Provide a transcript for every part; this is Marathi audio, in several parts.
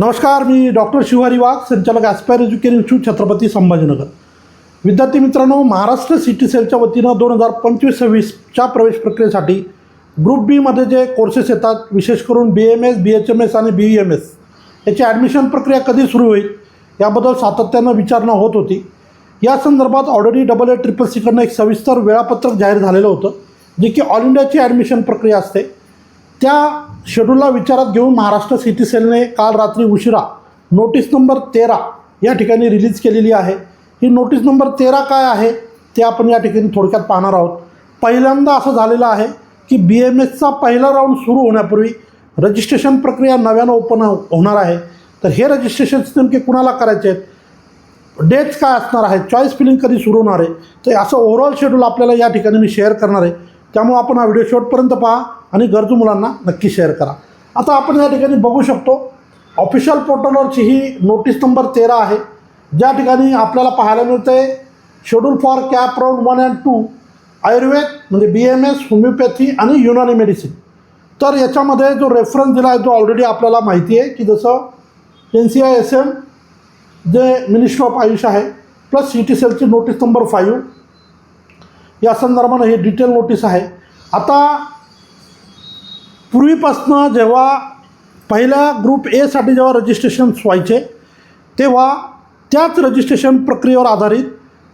नमस्कार मी डॉक्टर शिवारी वाघ संचालक Aspire Education Institute Chhatrapati Sambhajinagar. विद्यार्थी मित्रांनो महाराष्ट्र सिटी सेलच्या वतीनं दोन हजार पंचवीस सव्वीसच्या प्रवेश प्रक्रियेसाठी ग्रुप बीमध्ये जे कोर्सेस येतात विशेष करून B M S B H M S आणि बी एम एस याची ॲडमिशन प्रक्रिया कधी सुरू होईल याबद्दल सातत्यानं विचारणा होत होती. या संदर्भात ऑलरेडी डबल ए ट्रिपल सीकडनं एक सविस्तर वेळापत्रक जाहीर झालेलं होतं जे की ऑल इंडियाची ॲडमिशन प्रक्रिया असते. त्या शेड्यूलला विचारात घेऊन महाराष्ट्र सिटी सेलने काल रात्री उशिरा नोटीस नंबर तेरा या ठिकाणी रिलीज केलेली आहे. ही नोटीस नंबर तेरा काय आहे ते आपण या ठिकाणी थोडक्यात पाहणार आहोत. पहिल्यांदा असं झालेलं आहे की बी एम एसचा पहिला राऊंड सुरू होण्यापूर्वी रजिस्ट्रेशन प्रक्रिया नव्यानं ओपन हो- होणार आहे. तर हे रजिस्ट्रेशन नेमके कुणाला करायचे आहेत? डेट्स काय असणार आहेत? चॉईस फिलिंग कधी सुरू होणार आहे? तर असं ओव्हरऑल शेड्यूल आपल्याला या ठिकाणी मी शेअर करणार आहे. त्यामुळे आपण हा व्हिडिओ शेवटपर्यंत पहा. आणि गरजू मुलांना नक्की शेअर करा. आता आपण या ठिकाणी बघू शकतो ऑफिशियल पोर्टलवरची ही नोटीस नंबर तेरा आहे. ज्या ठिकाणी आपल्याला पाहायला मिळते schedule for CAP round one and two Ayurveda म्हणजे बी एम एस होमिओपॅथी आणि युनानी मेडिसिन तर याच्यामध्ये जो रेफरन्स दिला आहे तो ऑलरेडी आपल्याला माहिती आहे की जसं N C I S M जे मिनिस्ट्री ऑफ आयुष आहे प्लस सी टी सेलची नोटीस नंबर फाईव्ह या संदर्भानं ही डिटेल नोटीस आहे. आता पूर्वीपासनं जेव्हा पहिल्या ग्रुप एसाठी जेव्हा रजिस्ट्रेशन व्हायचे तेव्हा त्याच रजिस्ट्रेशन प्रक्रियेवर आधारित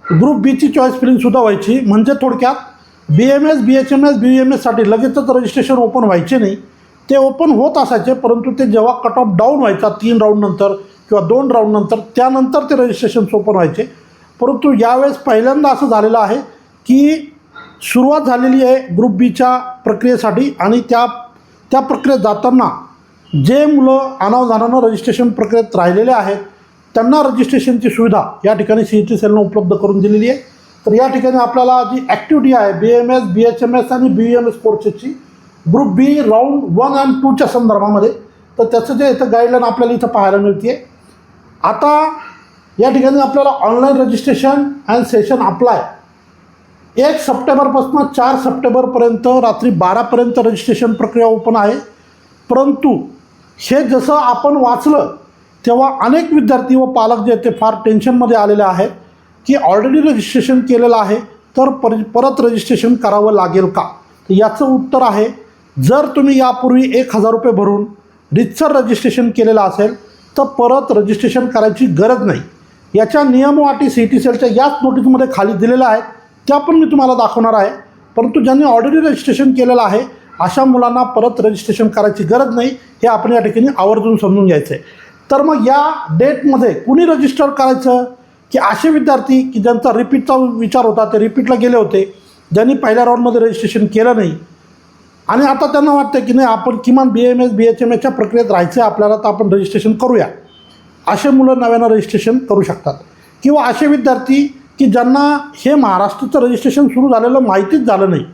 ग्रुप बीची चॉईस फिलिंगसुद्धा व्हायची. म्हणजे थोडक्यात B M S B H M S B M एससाठी लगेचच रजिस्ट्रेशन ओपन व्हायचे नाही. ते ओपन होत असायचे परंतु ते जेव्हा कट ऑफ डाऊन व्हायचा तीन राऊंडनंतर किंवा दोन राऊंडनंतर त्यानंतर ते रजिस्ट्रेशन्स ओपन व्हायचे. परंतु यावेळेस पहिल्यांदा असं झालेलं आहे की सुरुवात झालेली आहे ग्रुप बीच्या प्रक्रियेसाठी आणि त्या त्या प्रक्रियेत जाताना जे मुलं अनावधानानं रजिस्ट्रेशन प्रक्रियेत राहिलेले आहेत त्यांना रजिस्ट्रेशनची सुविधा या ठिकाणी सी टी सेलनं उपलब्ध करून दिलेली आहे. तर या ठिकाणी आपल्याला जी ॲक्टिव्हिटी आहे B M S B H M S आणि B M S कोर्सेसची group B round one and टूच्या संदर्भामध्ये तर त्याचं जे इथं गाईडलाईन आपल्याला इथं पाहायला मिळते आता या ठिकाणी आपल्याला online registration and session apply एक सप्टेंबरपासून चार सप्टेंबरपर्यंत रात्री बारापर्यंत रजिस्ट्रेशन प्रक्रिया ओपन आहे. परंतु हे जसं आपण वाचलं तेव्हा अनेक विद्यार्थी व पालक जे ते फार टेन्शनमध्ये आलेले आहेत की ऑलरेडी रजिस्ट्रेशन केलेलं आहे तर पर परत रजिस्ट्रेशन करावं लागेल का? तर याचं उत्तर आहे जर तुम्ही यापूर्वी एक हजार रुपये भरून रितसर रजिस्ट्रेशन केलेलं असेल तर परत रजिस्ट्रेशन करायची गरज नाही. याच्या नियम सी टी सेलच्या याच नोटीसमध्ये खाली दिलेल्या आहेत त्या पण मी तुम्हाला दाखवणार आहे. परंतु ज्यांनी ऑलरेडी रजिस्ट्रेशन केलेलं आहे अशा मुलांना परत रजिस्ट्रेशन करायची गरज नाही. हे आपण या ठिकाणी आवर्जून समजून घ्यायचं आहे तर मग या डेटमध्ये कुणी रजिस्टर करायचं? की असे विद्यार्थी की ज्यांचा रिपीटचा विचार होता ते रिपीटला गेले होते. ज्यांनी पहिल्या राऊंडमध्ये रजिस्ट्रेशन केलं नाही. आणि आता त्यांना वाटतं की नाही आपण किमान B M S B H M एसच्या प्रक्रियेत राहायचं आहे आपल्याला तर आपण रजिस्ट्रेशन करूया. असे मुलं नव्यानं रजिस्ट्रेशन करू शकतात. किंवा असे विद्यार्थी की ज्यांना हे महाराष्ट्राचं रजिस्ट्रेशन सुरू झालेलं माहितीच झालं नाही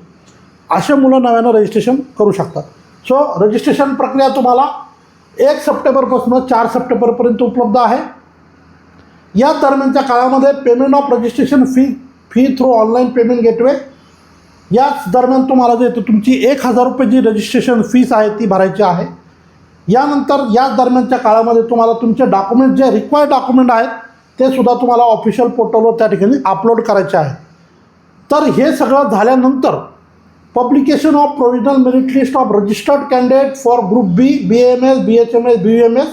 असे मुलं नव्यानं रजिस्ट्रेशन करू शकतात. सो रजिस्ट्रेशन प्रक्रिया तुम्हाला एक सप्टेंबरपासून चार सप्टेंबरपर्यंत उपलब्ध आहे. या दरम्यानच्या काळामध्ये payment of registration fee fee through online payment gateway याच दरम्यान तुम्हाला जे तुमची एक हजार रुपये जी रजिस्ट्रेशन फीस आहे ती भरायची आहे. यानंतर याच दरम्यानच्या काळामध्ये तुम्हाला तुमचे डॉक्युमेंट जे रिक्वायर्ड डॉक्युमेंट आहेत ते सुद्धा तुम्हाला ऑफिशियल पोर्टलवर त्या ठिकाणी अपलोड करायचे आहे. तर हे सगळं झाल्यानंतर publication of provisional merit list of registered candidate for group B B M S B H M S B M S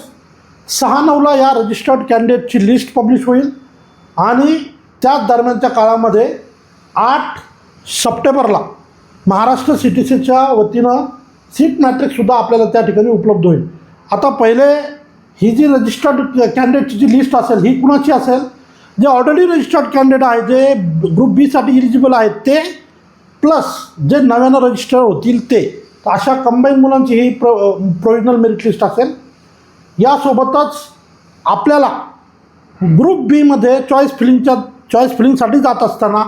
सहा नऊला या रजिस्टर्ड कॅन्डिडेटची लिस्ट पब्लिश होईल. आणि त्याच दरम्यानच्या काळामध्ये आठ सप्टेंबरला महाराष्ट्र सी टी सीच्या वतीनं सीट मॅट्रिकसुद्धा आपल्याला त्या ठिकाणी उपलब्ध होईल. आता पहिले ही जी रजिस्टर्ड कॅन्डिडेटची जी लिस्ट असेल ही कुणाची असेल? जे ऑलरेडी रजिस्टर्ड कॅन्डिडेट आहे जे ग्रुप बीसाठी इलिजिबल आहेत ते प्लस जे नव्यानं रजिस्टर होतील ते. तर अशा कंबाईन मुलांची ही प्र प्रोविजनल मेरिट लिस्ट असेल. यासोबतच आपल्याला ग्रुप बीमध्ये चॉईस फिलिंगच्या चॉईस फिलिंगसाठी जात असताना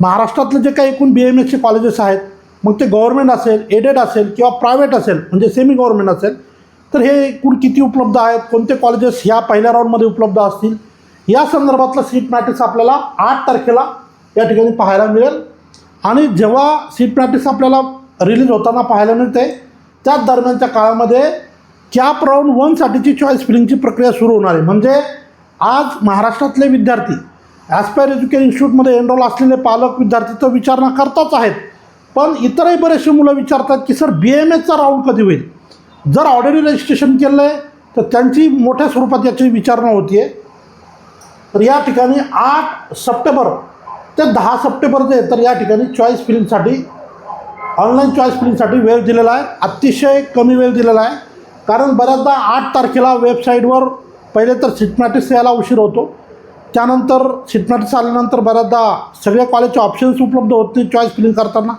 महाराष्ट्रातले जे काही एकूण बी एम एसचे कॉलेजेस आहेत मग ते गव्हर्मेंट असेल एडेड असेल किंवा प्रायव्हेट असेल म्हणजे सेमी गव्हर्मेंट असेल तर हे एकूण किती उपलब्ध आहेत? कोणते कॉलेजेस ह्या पहिल्या राऊंडमध्ये उपलब्ध असतील? या संदर्भातलं सीट मॅट्रिक्स आपल्याला आठ तारखेला या ठिकाणी पाहायला मिळेल. आणि जेव्हा सीट मॅट्रिक्स आपल्याला रिलीज होताना पाहायला मिळते त्याच दरम्यानच्या काळामध्ये कॅप राऊंड वनसाठीची चॉईस फिलिंगची प्रक्रिया सुरू होणार आहे. म्हणजे आज महाराष्ट्रातले विद्यार्थी ॲस्पायर एज्युकेशन इन्स्टिट्यूटमध्ये एनरोल असलेले पालक विद्यार्थी तर विचारणा करताच आहेत. पण इतरही बरेचसे मुलं विचारतात की सर बी एम एचा राऊंड कधी होईल? जर ऑलरेडी रजिस्ट्रेशन केलं आहे तर त्यांची मोठ्या स्वरूपात याची विचारणा होती आहे तर या ठिकाणी आठ सप्टेंबर ते दहा सप्टेंबर जे तर या ठिकाणी चॉईस फिलिंगसाठी ऑनलाईन चॉईस फिल्मसाठी वेळ दिलेला आहे. अतिशय कमी वेळ दिलेला आहे. कारण बऱ्याचदा आठ तारखेला वेबसाईटवर पहिले तर सिटमॅटिक्स यायला उशीर होतो. त्यानंतर सिटमॅटिक्स आल्यानंतर बऱ्याचदा सगळ्या कॉलेजचे ऑप्शन्स उपलब्ध होत नाही चॉईस फिलिंग करताना.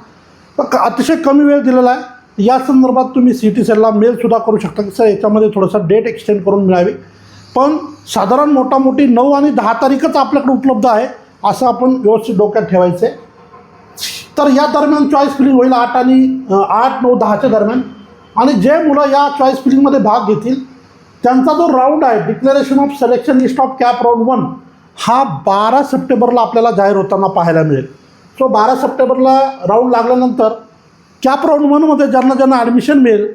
क- अतिशय कमी वेळ दिलेला आहे. या संदर्भात तुम्ही सी टी सेलला मेलसुद्धा करू शकता की सर याच्यामध्ये थोडंसं डेट एक्सटेंड करून मिळावी. पण साधारण मोटामोठी नऊ आणि दहा तारीखच आपल्याकडे उपलब्ध आहे असं आपण व्यवस्थित डोक्यात ठेवायचं आहे तर या दरम्यान चॉईस फिलिंग होईल आठ आणि आठ नऊ दहाच्या दरम्यान. आणि जे मुलं या चॉईस फिलिंगमध्ये भाग घेतील त्यांचा जो राऊंड आहे declaration of selection list of CAP round one हा बारा सप्टेंबरला आपल्याला जाहीर होताना पाहायला मिळेल. सो बारा सप्टेंबरला राऊंड लागल्यानंतर कॅप राऊंड वनमध्ये ज्यांना ज्यांना ॲडमिशन मिळेल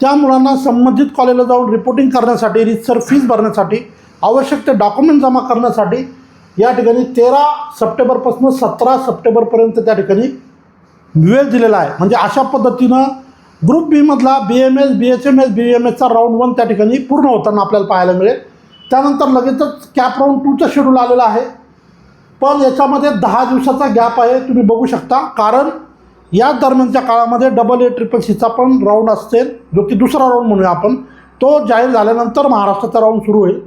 त्या मुलांना संबंधित कॉलेजला जाऊन रिपोर्टिंग करण्यासाठी रितसर फीज भरण्यासाठी आवश्यक ते डॉक्युमेंट जमा करण्यासाठी या ठिकाणी तेरा सप्टेंबरपासून सतरा सप्टेंबरपर्यंत त्या ठिकाणी वेळ दिलेला आहे. म्हणजे अशा पद्धतीनं group बीमधला B M S B H M S B M एसचा round one त्या ठिकाणी पूर्ण होताना आपल्याला पाहायला मिळेल. त्यानंतर लगेचच कॅप राऊंड टूचं शेड्यूल आलेलं आहे. पण याच्यामध्ये दहा दिवसाचा गॅप आहे तुम्ही बघू शकता. कारण या दरम्यानच्या काळामध्ये डबल ए ट्रिपल सीचा पण राऊंड असेल जो की दुसरा राऊंड म्हणूया आपण. तो जाहीर झाल्यानंतर महाराष्ट्राचा राऊंड सुरू होईल.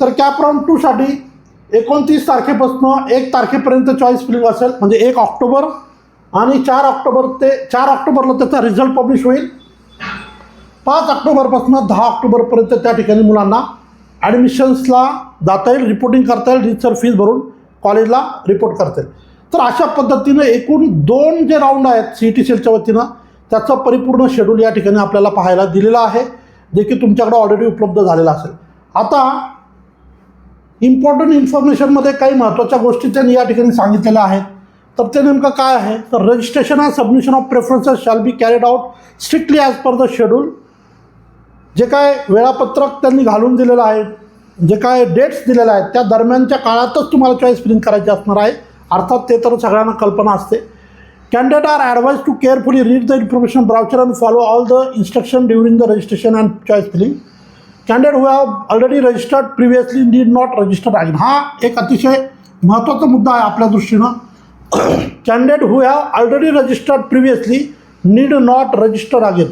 तर कॅप राऊंड टूसाठी एकोणतीस तारखेपासून एक तारखेपर्यंत चॉईस फिलिंग असेल म्हणजे एक ऑक्टोबर. आणि चार ऑक्टोबर ते चार ऑक्टोबरला त्याचा रिझल्ट पब्लिश होईल. पाच ऑक्टोबरपासून दहा ऑक्टोबरपर्यंत त्या ठिकाणी मुलांना ॲडमिशन्सला जाता येईल रिपोर्टिंग करता येईल रितसर फीज भरून कॉलेजला रिपोर्ट करता येईल. तर अशा पद्धतीनं एकूण दोन जे राऊंड आहेत सी टी सेलच्या वतीनं त्याचं परिपूर्ण शेड्यूल या ठिकाणी आपल्याला पाहायला दिलेलं आहे. जे की तुमच्याकडे ऑलरेडी उपलब्ध झालेला असेल. आता इम्पॉर्टंट इन्फॉर्मेशनमध्ये काही महत्त्वाच्या गोष्टी त्यांनी या ठिकाणी सांगितलेल्या आहेत. तर ते नेमकं काय आहे? तर registration and submission of preferences shall be carried out strictly as per the schedule जे काय वेळापत्रक त्यांनी घालून दिलेलं आहे जे काय डेट्स दिलेल्या आहेत त्या दरम्यानच्या काळातच तुम्हाला चॉईस फिलिंग करायची असणार आहे. अर्थात ते तर सगळ्यांना कल्पना असते. Candidate are advise to carefully read the information brochure and follow all the instruction during the registration and choice filling candidate who have already registered previously need not registered again हा एक अतिशय महत्त्वाचा मुद्दा आहे आपल्या दृष्टीनं. Candidate who have already registered previously need not registered again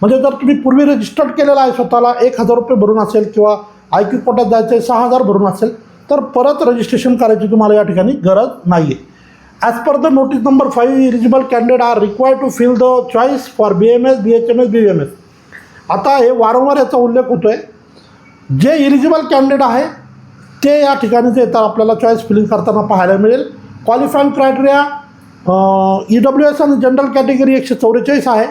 म्हणजे जर तुम्ही पूर्वी रजिस्टर्ड केलेला आहे स्वतःला एक हजार रुपये भरून असेल किंवा आय क्यू कोटात जायचं आहे सहा हजार भरून असेल तर परत रजिस्ट्रेशन करायची तुम्हाला या ठिकाणी गरज नाही आहे as per the notice number five eligible candidate are required to fill the choice for B M S B H M S B M S आता हे वारंवार याचा उल्लेख होतो आहे जे इलिजिबल कॅन्डिडेट आहे ते या ठिकाणी जे येतात. आपल्याला चॉईस फिलिंग करताना पाहायला मिळेल. Qualifying criteria E W S आणि जनरल कॅटेगरी एकशे चौवेचाळीस आहे.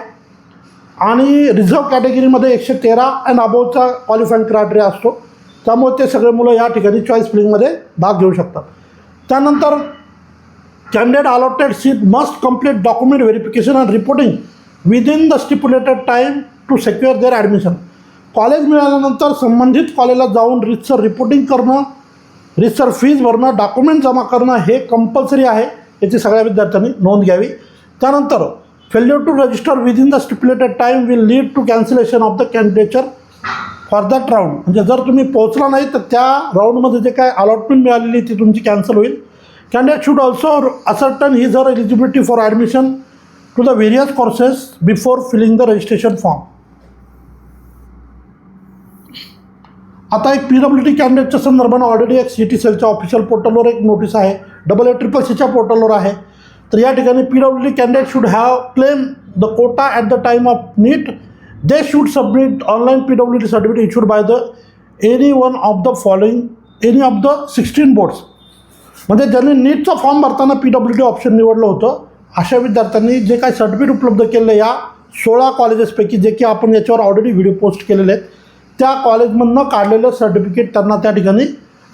आणि रिझर्व कॅटेगरीमध्ये एकशे तेरा अँड अबोवचा क्वालिफाईंग क्रायटेरिया असतो. त्यामुळे ते सगळे मुलं या ठिकाणी चॉईस फिलिंगमध्ये भाग घेऊ शकतात. त्यानंतर candidate allotted seat must complete document verification and reporting within the stipulated time to secure their admission college मिळाल्यानंतर संबंधित कॉलेजला जाऊन रितसर रिपोर्टिंग करणं रितसर फीज भरणं डॉक्युमेंट जमा करणं हे कंपल्सरी आहे याची सगळ्या विद्यार्थ्यांनी नोंद घ्यावी. त्यानंतर failure to register within the stipulated time will lead to cancellation of the candidature for that round म्हणजे जर तुम्ही पोहोचला नाही तर त्या राऊंडमध्ये जे काय अलॉटमेंट मिळालेली ती तुमची कॅन्सल होईल. Candidate should also ascertain his her eligibility for admission to the various courses before filling the registration form आता एक पी डब्ल्यू टी कॅन्डिडेटच्या संदर्भानं ऑलरेडी एक सी टी सेलच्या ऑफिशियल पोर्टलवर एक नोटीस आहे. डबल ए ट्रिपल सीच्या पोर्टलवर आहे. तर या ठिकाणी P W T candidate should have claim the quota at the time of NEET they should submit online P W T certificate the by the any one of the following any of the sixteen boards म्हणजे ज्यांनी नीटचा फॉर्म भरताना पी डब्ल्यू डी ऑप्शन निवडलं होतं अशा विद्यार्थ्यांनी जे काही सर्टिफिकेट उपलब्ध केलेलं या सोळा कॉलेजेसपैकी जे की आपण याच्यावर ऑलरेडी व्हिडिओ पोस्ट केलेले आहेत त्या कॉलेजमधनं काढलेलं सर्टिफिकेट त्यांना त्या ठिकाणी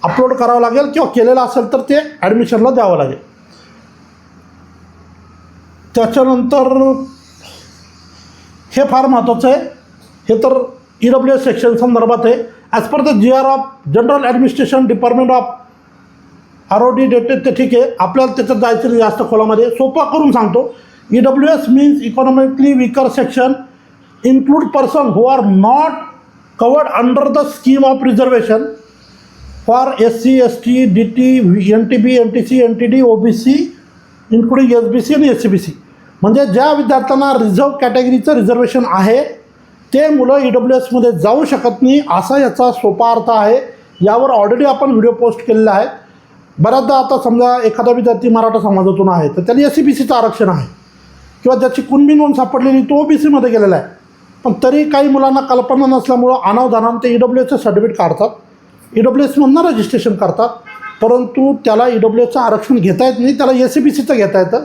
अपलोड करावं लागेल किंवा केलेलं असेल तर ते ॲडमिशनला द्यावं लागेल. त्याच्यानंतर हे फार महत्त्वाचं आहे. हे तर ई डब्ल्यू एस सेक्शन संदर्भात आहे. As per the G R of general administration department of R O D dated ते ठीक आहे. आपल्याला त्याच्यात जायचं जास्त खोलामध्ये. सोपा करून सांगतो. E W S means economically weaker section include person who are not covered under the scheme of reservation for S C S T D T N T B N T C N T D O B C including S B C आणि एस सी बी सी म्हणजे ज्या विद्यार्थ्यांना रिझर्व कॅटेगरीचं रिझर्वेशन आहे ते मुलं ई डब्ल्यू एसमध्ये जाऊ शकत नाही असा याचा सोपा अर्थ आहे. यावर ऑलरेडी आपण व्हिडिओ पोस्ट केलेला आहे. बऱ्याचदा आता समजा एखादा विद्यार्थी मराठा समाजातून आहे तर त्याने एस सी बी सीचं आरक्षण आहे. किंवा ज्याची कुणबी नोंद सापडलेली तो ओ बी सीमध्ये गेलेला आहे. पण तरी काही मुलांना कल्पना नसल्यामुळं अनावधानानं ते ई डब्ल्यू एसचं सर्टिफिकेट काढतात. ई डब्ल्यू एसमधनं रजिस्ट्रेशन करतात. परंतु त्याला ई डब्ल्यू एसचं आरक्षण घेता येत नाही त्याला एस सी बी सीचं घेता येतं.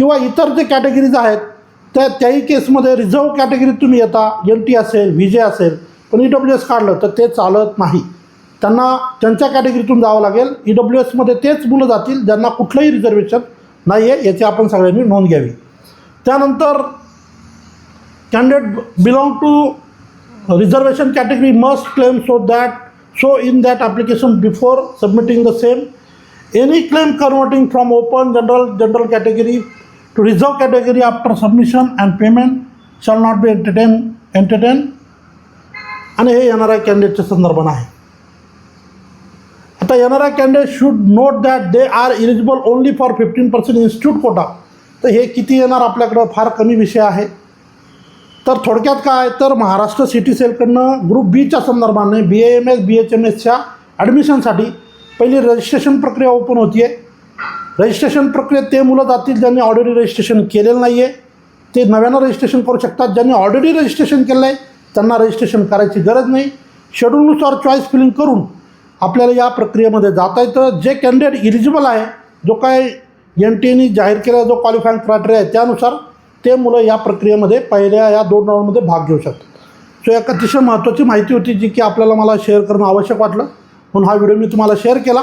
किंवा इतर जे कॅटेगरीज आहेत त्या त्याही केसमध्ये रिझर्व कॅटेगरीत तुम्ही येता एन टी असेल व्ही जे असेल पण ई डब्ल्यू एस काढलं तर ते चालत नाही. त्यांना त्यांच्या कॅटेगरीतून जावं लागेल. ई डब्ल्यू एसमध्ये तेच मुलं जातील ज्यांना कुठलंही रिझर्वेशन नाही आहे याची आपण सगळ्यांनी नोंद घ्यावी. त्यानंतर candidate belong to reservation category must claim so that so in that application before submitting the same any claim converting from open general general category to reserve category after submission and payment shall not be entertained entertained. आणि हे येणाऱ्या कॅन्डिडेटच्या संदर्भानं आहे. आता येणाऱ्या candidate should note that they are eligible only for fifteen percent institute quota तर हे किती येणार आपल्याकडं? फार कमी विषय आहे. तर थोडक्यात काय? तर महाराष्ट्र सिटी सेलकडनं ग्रुप बीच्या संदर्भाने B A M S B H M एसच्या ॲडमिशनसाठी पहिली रजिस्ट्रेशन प्रक्रिया ओपन होती आहे रजिस्ट्रेशन प्रक्रियेत ते मुलं जातील ज्यांनी ऑलरेडी रजिस्ट्रेशन केलेलं नाही आहे ते नव्यानं रजिस्ट्रेशन करू शकतात. ज्यांनी ऑलरेडी रजिस्ट्रेशन केलं आहे त्यांना रजिस्ट्रेशन करायची गरज नाही. शेड्यूलनुसार चॉईस फिलिंग करून आपल्याला या प्रक्रियेमध्ये जाता येतं. जे कॅन्डिडेट इलिजिबल आहे जो काय एन टी एनी जाहीर केलेला जो क्वालिफाईंग क्रायटेरिया आहे त्यानुसार ते मुलं या प्रक्रियेमध्ये पहिल्या या दोन राऊंडमध्ये भाग घेऊ शकतात. सो एक अतिशय महत्त्वाची माहिती होती जी की आपल्याला मला शेअर करणं आवश्यक वाटलं. म्हणून हा व्हिडिओ मी तुम्हाला शेअर केला.